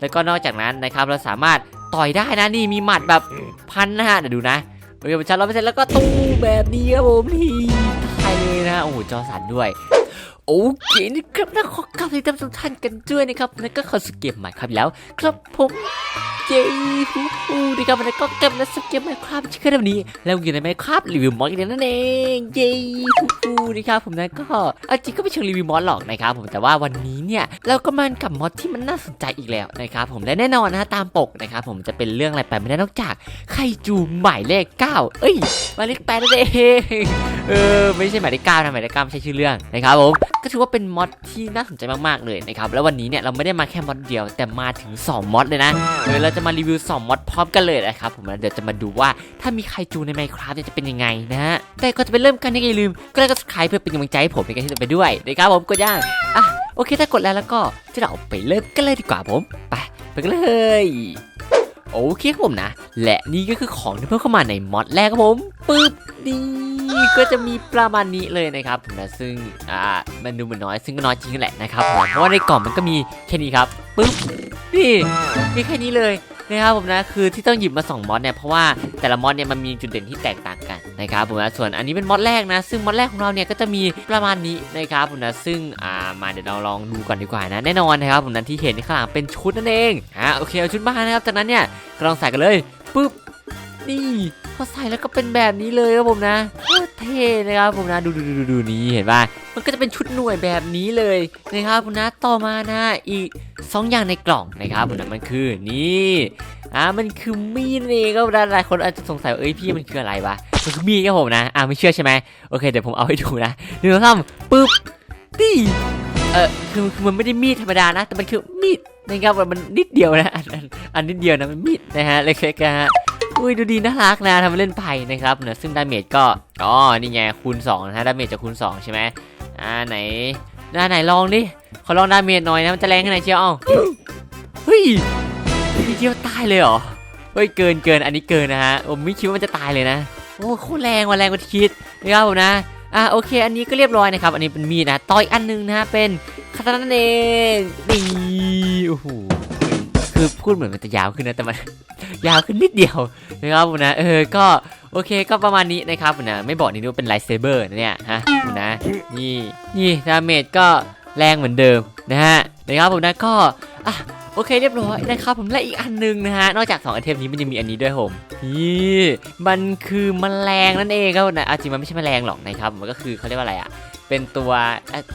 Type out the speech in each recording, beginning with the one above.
แล้วก็นอกจากนั้นนะครับเราสามารถต่อยได้นะนี่มีหมัดแบบพันนะฮะเดี๋ยวดูนะโอเคผมชันร้อยเปอร์เซ็นต์แล้วก็ตู้แบบนี้ครับผมนี่ไทยเลยนะโอ้โหจอสั่นด้วย โอเคนะครับนะขอกลับไปตามทุกท่านกันด้วยนะครับนั่นก็ข้าสู่เกมใหม่ครับแล้ว ครับผมเย้ฮู้ฮู้นะครับวันนี้ก็เก็บและสเกมใหม่ครับชื่อแบบนี้ แล้วอยู่ในไหมครับรีวิวมอดกันนั่นเองเย้ฮู้ฮู้นะครับผมนะก็อาจริงก็ไม่เชิงรีวิวมอดหรอกนะครับผมแต่ว่าวันนี้เนี่ยเราก็มากับมอดที่มันน่าสนใจอีกแล้วนะครับผมและแน่นอนนะตามปกนะครับผมจะเป็นเรื่องอะไรไปไม่ได้นอกจากไคจูหมายเลขเก้าเอ้ยหมายเลขแปดนั่นเองเออไม่ใช่หมายเลขเก้านะหมายเลขเก้าไม่ใช่ชื่อเรื่องนะครับผม ก็ถือว่าเป็นมอดที่น่าสนใจมากๆเลยนะครับแล้ววันนี้เนี่ยเราไม่ได้มาแค่มอดเดียวแต่มาถึง 2มอดเลยนะเออเราจะมารีวิว 2มอดพร้อมกันเลยนะครับผมเดี๋ยวจะมาดูว่าถ้ามีใครจูใน Minecraft เนี่ยจะเป็นยังไงนะฮะแต่ก็จะไปเริ่มกันยังไงลืมก็แล้วก็สไครป์เพื่อเป็นกำลังใจให้ผมในการที่จะไปด้วยนะครับผมกดย่างอะโอเคถ้ากดแล้วแล้วก็จะเราไปเริ่มกันเลยดีกว่าผมไปไปกันเลย โอเคครับผมนะ และนี่ก็คือของที่เพิ่มเข้ามาในมอดแรกครับผมปึ๊บนี่ก็จะมีประมาณนี้เลยนะครับผมนะซึ่งอ่ามันดูเหมือนน้อยซึ่งก็น้อยจริงแหละนะครับผมเพราะว่าในกล่องมันก็มีแค่นี้ครับปึ๊บนี่มีแค่นี้เลยนะครับผมนะคือที่ต้องหยิบมา2มอดเนี่ยเพราะว่าแต่ละมอดเนี่ยมันมีจุดเด่นที่แตกต่าง นะครับผมนะส่วนอันนี้เป็นมอดแรกนะ ซึ่งมอดแรกของเราเนี่ยก็จะมีประมาณนี้นะครับผมนะซึ่งอ่ามาเดี๋ยวเราลองดูก่อนดีกว่านะแน่นอนนะครับผมนั้นที่เห็นข้างหลังเป็นชุดนั่นเองอ่าโอเคเอาชุดมานะครับจากนั้นเนี่ยก็ลองใส่กันเลยปึ๊บนี่พอใส่แล้วก็เป็นแบบนี้เลยครับผมนะโคตรเท่นะครับผมนะดูดูดูดูนี่เห็นป่ะมันก็จะเป็นชุดหน่วยแบบนี้เลยนะครับผมนะต่อมานะอีกสองอย่างในกล่องนะครับผมนะมันคือนี่ อ่ามันคือมีดนี่ก็หลายคนอาจจะสงสัยว่าเอ้ยพี่มันคืออะไรวะมันคือมีดครับผมนะอ่าไม่เชื่อใช่ไหมโอเคเดี๋ยวผมเอาให้ดูนะหนึ่งสองสามปึ๊บนี่เออคือคือมันไม่ได้มีดธรรมดานะ แต่มันคือมีดนะครับมันนิดเดียวนะอันอันอันนิดเดียวนะมันมีดนะฮะเล็กๆนะฮะอุ้ยดูดีน่ารักนะทำมาเล่นไพ่นะครับนะซึ่งดาเมจก็อ๋อนี่ไงคูณ2นะฮะดาเมจจะคูณ2ใช่ไหมอ่าไหนหน้าไหนลองดิขอลองดาเมจหน่อยนะมันจะแรงแค่ไหนเชียวเอ้าเฮ้ย เดียวตายเลยเหรอ เฮ้ยเกินเกินอันนี้เกินนะฮะ ผมไม่คิดว่ามันจะตายเลยนะ โอ้โคตรแรงว่ะแรงกว่าคิดนะครับผมนะ อะโอเค อันนี้ก็เรียบร้อยนะครับ อันนี้เป็นมีดนะ ต่ออีกอันหนึงนะฮะเป็นคาตานะนั่นเองนี่โอ้โหคือพูดเหมือนมันจะยาวขึ้นนะ แต่มัน ยาวขึ้นนิดเดียวนะครับผมนะ เออ ก็โอเคก็ประมาณนี้นะครับผมนะไม่บอกนี่ว่าเป็นไลท์เซเบอร์นะเนี่ยฮะผมนะนี่นี่ดาเมจก็แรงเหมือนเดิมนะฮะนะครับผมนะก็อะ โอเคเรียบร้อยนะครับผมและอีกอันหนึงนะฮะนอกจาก2ไอเทมนี้มันยังมีอันนี้ด้วยผมนี่มันคือมแมลงนั่นเองครับนะเอาจริงมันไม่ใช่มแมลงหรอกนะครับมันก็คือเขาเรียกว่าอะไรอะเป็นตัว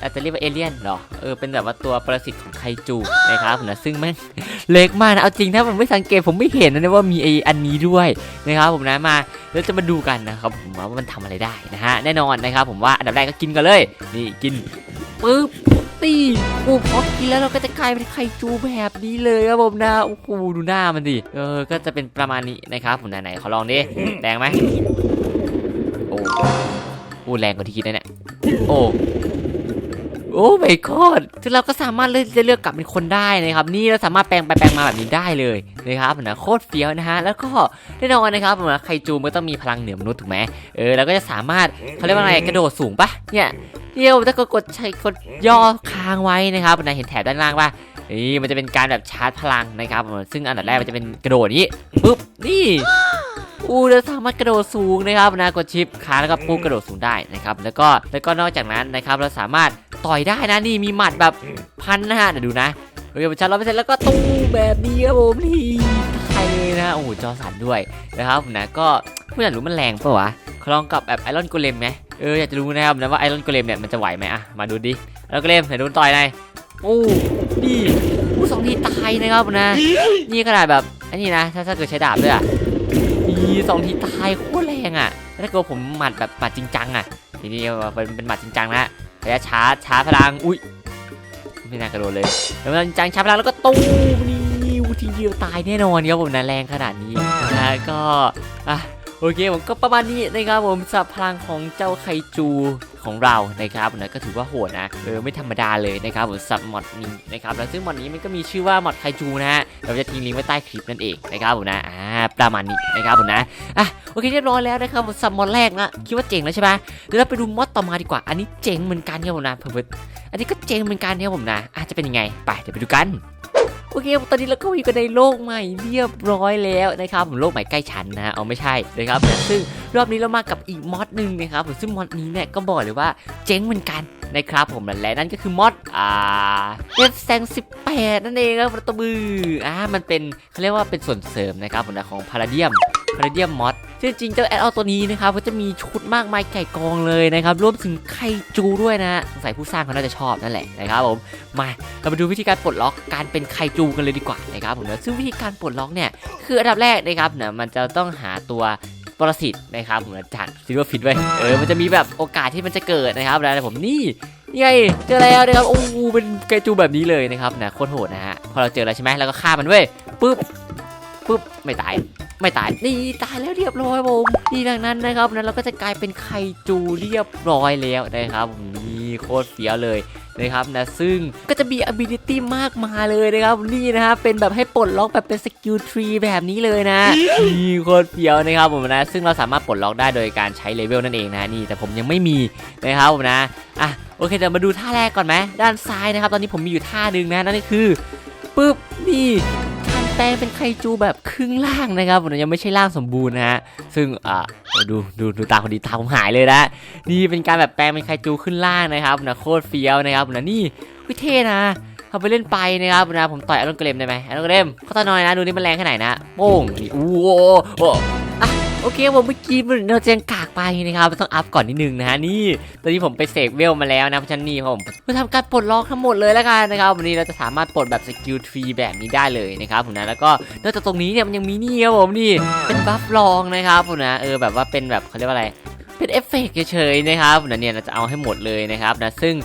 อาจจะเรียกว่าเอเลี่ยนเหรอเออเป็นแบบว่าตัวประสิทธิ์ของไคจูนะครับผมนะซึ่งแม่งเล็กมากนะเอาจริงถ้าผมไม่สังเกตผมไม่เห็นนะว่ามีไออันนี้ด้วยนะครับผมนะมาแล้วจะมาดูกันนะครับผมว่ามันทำอะไรได้นะฮะแน่นอนนะครับผมว่าอันดับแรกก็กินกันเลย นี่กินปึ๊บ นี่โอ้พอกินแล้วเราก็จะกลายเป็นไข่จูแบบนี้เลยครับผมนะโอ้โหดูหน้ามันดิเออก็จะเป็นประมาณนี้นะครับผมไหนๆขอลองดิแรงไหมโอ้โอ้แรงกว่าที่คิดนะเนี่ยโอ้โอ้ไม่กอดซึ่งเราก็สามารถเลือกจะเลือกกลับเป็นคนได้นะครับ นี่เราสามารถแปลงไปแปลงมาแบบนี้ได้เลยนะครับนะโคตรเฟี้ยวนะฮะ แล้วก็แน่นอนนะครับผมนะไคจูมันก็ต้องมีพลังเหนือมนุษย์ถูกไหมเออเราก็จะสามารถเขาเรียกว่าอะไรกระโดดสูงปะเนี่ย เดียวถ้ากดกดใช้กดย่อค้างไว้นะครับนะเห็นแถบด้านล่างปะนี่มันจะเป็นการแบบชาร์จพลังนะครับผมซึ่งอันดับแรกมันจะเป็นกระโดดนี้ปุ๊บนี่อู้เราสามารถกระโดดสูงนะครับนะกดชิปค้างแล้วก็ปุ๊บกระโดดสูงได้นะครับ แล้วก็แล้วก็นอกจากนั้นนะครับเราสามารถต่อยได้นะนี่มีหมัดแบบพันนะฮะเดี๋ยวดูนะโอเคผมชันร้อยเปอร์เซ็นต์แล้วก็ตู้แบบนี้ครับผมนี่ไทยเลยนะโอ้โหจอสั่นด้วยนะครับผมนะก็ไม่อยากรู้มันแรงปะวะขอลองกับแบบไอรอนโกเลมไหม เอออยากจะรู้นะครับนะว่าไอรอนโกเลมเนี่ยมันจะไหวไหมอะมาดูดิไอรอนโกเลมไหนโดนต่อยหน่อยโอ้นี่ผู้สองทีตายนะครับนะ นี่ขนาดแบบอันนี้นะถ้าถ้าเกิดใช้ดาบด้วยอะนี่สองทีตายโคตรแรงอะถ้าเกิดผมหมัดแบบหมัดจริงจังอะทีนี้เป็นเป็นหมัดจริงจังนะระยะชาร์ชาร์จพลังอุ้ยไม่น่ากระโดดเลยแล้วมันจังชาร์จพลังแล้วก็ตู้นี่ทีเดียวตายแน่นอนครับผมนะแรงขนาดนี้นะก็อะ โอเคผมก็ประมาณนี้นะครับผมสับพลังของเจ้าไคจูของเรานะครับนะก็ถือว่าโหดนะเออไม่ธรรมดาเลยนะครับผมสับมอดนี้นะครับแล้วซึ่งมอดนี้มันก็มีชื่อว่ามอดไคจูนะฮะเราจะทิ้งลิงก์ไว้ใต้คลิปนั่นเองนะครับผมนะอ่าประมาณนี้นะครับผมนะอะโอเคเรียบร้อยแล้วนะครับผมสับมอดแรกนะคิดว่าเจ๋งแล้วใช่ไหมเดี๋ยวเราไปดูมอดต่อมาดีกว่า อันนี้เจ๋งเหมือนกันครับผมนะเพิ่มอันนี้ก็เจ๋งเหมือนกันครับผมนะอาจจะเป็นยังไงไปเดี๋ยวไปดูกัน โอเคตอนนี้เราก็อยู่กันในโลกใหม่เรียบร้อยแล้วนะครับผมโลกใหม่ใกล้ฉันนะเอาไม่ใช่นะครับซึ่งรอบนี้เรามากับอีกมอดหนึ่งนะครับผมซึ่งมอดนี้เนี่ยก็บอกเลยว่าเจ๋งเหมือนกันนะครับผมและนั่นก็คือมอดอ่าเอฟแซง18นั่นเองครับประตูมืออ่ามันเป็นเขาเรียกว่าเป็นส่วนเสริมนะครับผมนะของพาราเดียมพาราเดียมมอด จริงๆเจ้าแอดออตัวนี้นะครับก็จะมีชุดมากมายไก่กองเลยนะครับรวมถึงไคจูด้วยนะสงสัยผู้สร้างเขาน่าจะชอบนั่นแหละนะครับผมมาเรามาดูวิธีการปลดล็อกการเป็นไคจูกันเลยดีกว่านะครับผมนะซึ่งวิธีการปลดล็อกเนี่ยคืออันดับแรกนะครับเนี่ยมันจะต้องหาตัวปรสิตนะครับผมนะจากซิลเวอร์ฟิตไว้เออมันจะมีแบบโอกาสที่มันจะเกิดนะครับแล้วผมนี่นี่ไงเจอแล้วนะครับโอ้โหเป็นไคจูแบบนี้เลยนะครับนะโคตรโหดนะฮะพอเราเจอแล้วใช่ไหมเราก็ฆ่ามันเว้ยปุ๊บปุ๊บไม่ตาย ไม่ตายนี่ตายแล้วเรียบร้อยผมนี่ดังนั้นนะครับนั้นเราก็จะกลายเป็นไคจูเรียบร้อยแล้วนะครับมนี่โคตรเฟี้ยวเลยนะครับนะซึ่งก็จะมี ability มากมายเลยนะครับนี่นะฮะเป็นแบบให้ปลดล็อกแบบเป็นสกิลทรีแบบนี้เลยนะนี่โคตรเฟี้ยวนะครับผมนะซึ่งเราสามารถปลดล็อกได้โดยการใช้เลเวลนั่นเองนะนี่แต่ผมยังไม่มีนะครับผมนะอะโอเคเดี๋ยวมาดูท่าแรกก่อนไหมด้านซ้ายนะครับ ตอนนี้ผมมีอยู่ท่าหนึ่งนะนั่นก็คือปึ๊บนี่ ลงเป็นไคจูแบบครึ่งล่างนะครับผมยังไม่ใช่ร่างสมบูรณ์นะฮะซึ่งอะดูดูดูตาคนดีตาผมหายเลยนะนี่เป็นการแบบแปลงเป็นไคจูขึ้นล่างนะครับนะโคตรเฟี้ยวนะครับนะนี่วิเท่นะเอาไปเล่นไปนะครับนะผมต่อยอารอนเกรมได้ไหมอารอนเกรมเขาตาน้อยนะดูนี่มันแรงแค่ไหนนะโป้งนี่อู้โอ้โอ้อะโอเคผมเมื่อกี้มันเราเจงกา ไปนะครับต้องอัพก่อนนิดนึงนะฮะนี่ตอนนี้ผมไปเสกเวลมาแล้วนะเพราะฉะนั้นนี่ผมเพื่อทำการปลดล็อกทั้งหมดเลยแล้วกันนะครับวันนี้เราจะสามารถปลดแบบสกิลทรีแบบนี้ได้เลยนะครับผมนะแล้วก็นอกจากตรงนี้เนี่ยมันยังมีนี่ครับผมนี่เป็นบัฟลองนะครับผมนะเออแบบว่าเป็นแบบเขาเรียกว่าอะไรเป็นเอฟเฟกต์เฉยๆนะครับนะเนี่ยเราจะเอาให้หมดเลยนะครับนะซึ่ง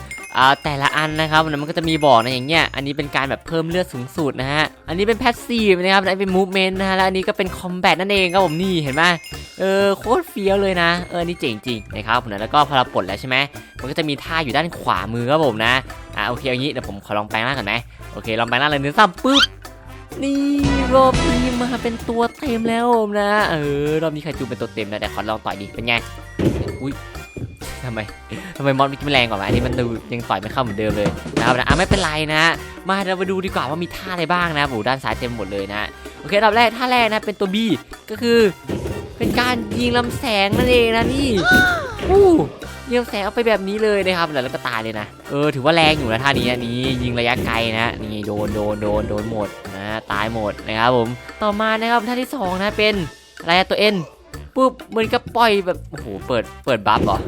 แต่ละอันนะครับนะมันก็จะมีบอกนะอย่างเงี้ยอันนี้เป็นการแบบเพิ่มเลือดสูงสุดนะฮะอันนี้เป็นแพสซีฟนะครับอันนี้เป็นมูฟเมนต์นะฮะแล้วอันนี้ก็เป็นคอมแบทนั่นเองครับผมนี่เห็นไหมเออโคตรเฟี้ยวเลยนะเออนี่เจ๋งจริงนะครับผมนะแล้วก็พอเราปลดแล้วใช่ไหมมันก็จะมีท่าอยู่ด้านขวามือครับผมนะอ่าโอเคอย่างนี้เดี๋ยวผมขอลองแปลงร่างก่อนไหมโอเคลองแปลงร่างเลยหนึ่งสามปึ๊บนี่รอบนี้มาเป็นตัวเต็มแล้วผมนะ เออรอบนี้ใครจูเป็นตัวเต็มนะแต่ขอลองต่อยดิเป็นไงอุ้ย ทำไมทำไมมอนเมื่อกี้มันแรงกว่าไหมอันนี้มันดูยังต่อยไม่เข้าเหมือนเดิมเลยนะครับนะอะไม่เป็นไรนะ มาเรามาดูดีกว่าว่ามีท่าอะไรบ้างนะโหด้านซ้ายเต็มหมดเลยนะโอเคอันดับแรกท่าแรกนะเป็นตัว B ก็คือเป็นการยิงลำแสงนั่นเองนะนี่อู้ยิงลำแสงเอาไปแบบนี้เลยนะครับแล้วก็ตายเลยนะ เออถือว่าแรงอยู่นะท่านี้นี้ยิงระยะไกลนะนี่โดนโดนโดนโดนหมดนะตายหมดนะครับผมต่อมานะครับท่าที่สองนะเป็นอะไรตัว N ปุ๊บเหมือนกับปล่อยแบบโอ้โหเปิดเปิดบัฟเหรอ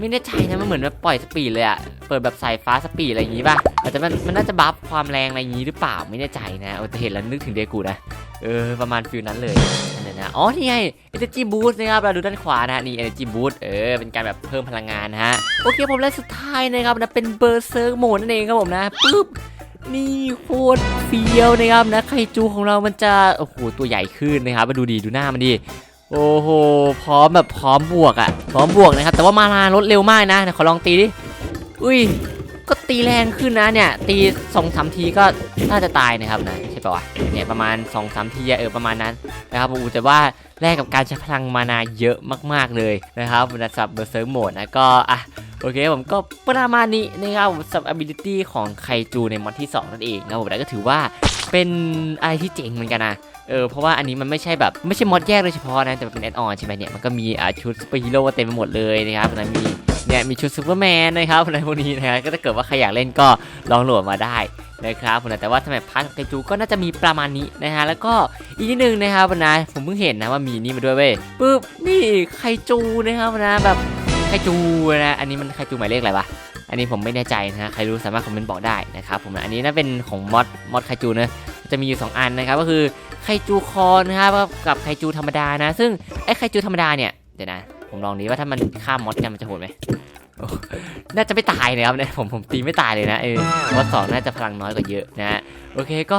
ไม่แน่ใจนะมันเหมือนแบบปล่อยสปีดเลยอะเปิดแบบสายฟ้าสปีดอะไรอย่างงี้ป่ะอาจจะมันมันน่าจะบัฟความแรงอะไรอย่างงี้หรือเปล่าไม่แน่ใจนะเออแต่เห็นแล้วนึกถึงเดกูนะเออประมาณฟิลนั้นเลยอันนี้นะอ๋อนี่ไง Energy Boost นะครับเราดูด้านขวานะฮะนี่ Energy Boost เออเป็นการแบบเพิ่มพลังงานนะฮะโอเคผมและสุดท้ายนะครับนะเป็นเบอร์เซิร์กโหมดนั่นเองครับผมนะปุ๊บนี่โคตรเฟี้ยวนะครับนะไคจูของเรามันจะโอ้โหตัวใหญ่ขึ้นนะครับมาดูดีดูหน้ามันดิ โอ้โห พร้อมแบบพร้อมบวกอะ่ะพร้อมบวกนะครับ แต่ว่ามาลาลดเร็วมากนะขอลองตีดิ อุ้ย ก็ตีแรงขึ้นนะเนี่ย ตีสองสามทีก็น่าจะตายนะครับนะใช่ป่าวะเนี่ยประมาณ2องสามทีเออประมาณนั้นนะครับผมแต่ว่าแลกกับการใช้พลังมานาเยอะมาก ๆเลยนะครับสำหรับเบอร์เซิร์ฟโหมดนะก็อะโอเคผมก็ประมาณนี้นะครับผมสำหรับ ability ของไคจูในมอดที่ 2 นั่นเองนะผมแล้วก็ถือว่าเป็นอะไรที่เจ๋งเหมือนกันนะเออเพราะว่าอันนี้มันไม่ใช่แบบไม่ใช่มอดแยกโดยเฉพาะนะแต่เป็นแอดออนใช่ไหมเนี่ยมันก็มีอ่าชุดซูเปอร์ฮีโร่เต็มไปหมดเลยนะครับแล้วมี เนี่ยมีชุดซูเปอร์แมนนะครับอะไรพวกนี้นะก็ถ้าเกิดว่าใครอยากเล่นก็ลองโหลดมาได้นะครับผมนะแต่ว่าสมัยพาร์ทไกจูก็น่าจะมีประมาณนี้นะฮะแล้วก็อีกนิดนึงนะครับนะผมเพิ่งเห็นนะว่ามีนี่มาด้วยเว้ยปึ๊บนี่ไคจูนะครับนะแบบไคจูนะอันนี้มันไคจูหมายเลขอะไรวะอันนี้ผมไม่แน่ใจนะฮะใครรู้สามารถคอมเมนต์บอกได้นะครับผมนะอันนี้น่าเป็นของมอดมอดไคจูนะจะมีอยู่สองอันนะครับก็คือไคจูคอนนะครับกับไคจูธรรมดานะ ซึ่งไอ้ไคจูธรรมดาเนี่ยเดี๋ยวนะ ผมลองดีว่าถ้ามันข้ามมอสกันมันจะโหดไหมน่าจะไม่ตายนะครับเนี่ยผมผมตีไม่ตายเลยนะเออมอดสองน่าจะพลังน้อยกว่าเยอะนะฮะโอเคก็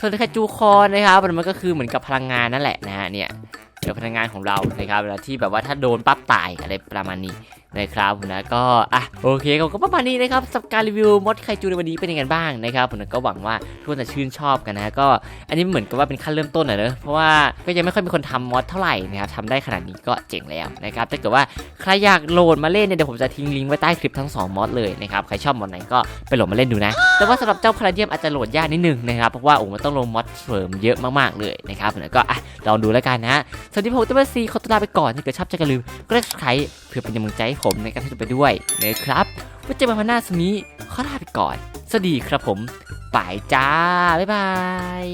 ส่วนแคจูคอนนะครับมันก็คือเหมือนกับพลังงานนั่นแหละนะฮะเนี่ย เอกับพนักงานของเรานะครับแล้วที่แบบว่าถ้าโดนปั๊บตายอะไรประมาณนี้นะครับผมนะก็อะโอเคก็ประมาณนี้นะครับสำหรับการรีวิวมอดไคจูในวันนี้เป็นยังไงบ้างนะครับผมก็หวังว่าทุกคนจะชื่นชอบกันนะก็อันนี้เหมือนกับว่าเป็นขั้นเริ่มต้นนะเนอะเพราะว่าก็ยังไม่ค่อยมีคนทำมอดเท่าไหร่นะครับทำได้ขนาดนี้ก็เจ๋งแล้วนะครับถ้าเกิดว่าใครอยากโหลดมาเล่นเนี่ยเดี๋ยวผมจะทิ้งลิงก์ไว้ใต้คลิปทั้งสองมอดเลยนะครับใครชอบมอดไหนก็ไปโหลดมาเล่นดูนะ แต่ว่าสำหรับเจ้าพาราเดียมอาจจะโหลดยากนิดนึงนะครับเพราะว่าโอ้มันต้องลงมอดเสริมเยอะมากๆเลยนะครับแล้วก็อะลองดูแล้วกันนะสวัสดีผมตัวเบอร์ซีขอตัวลาไปก่อนถ้าเกิดชอบใจก็ลืมกดไลค์ใครเพื่อเป็นกำลังใจให้ผมในการทำไปด้วยนะครับไว้เจอกันพันหน้าสนี้ขอลาไปก่อน สวัสดีครับผมไปจ้าบ๊ายบาย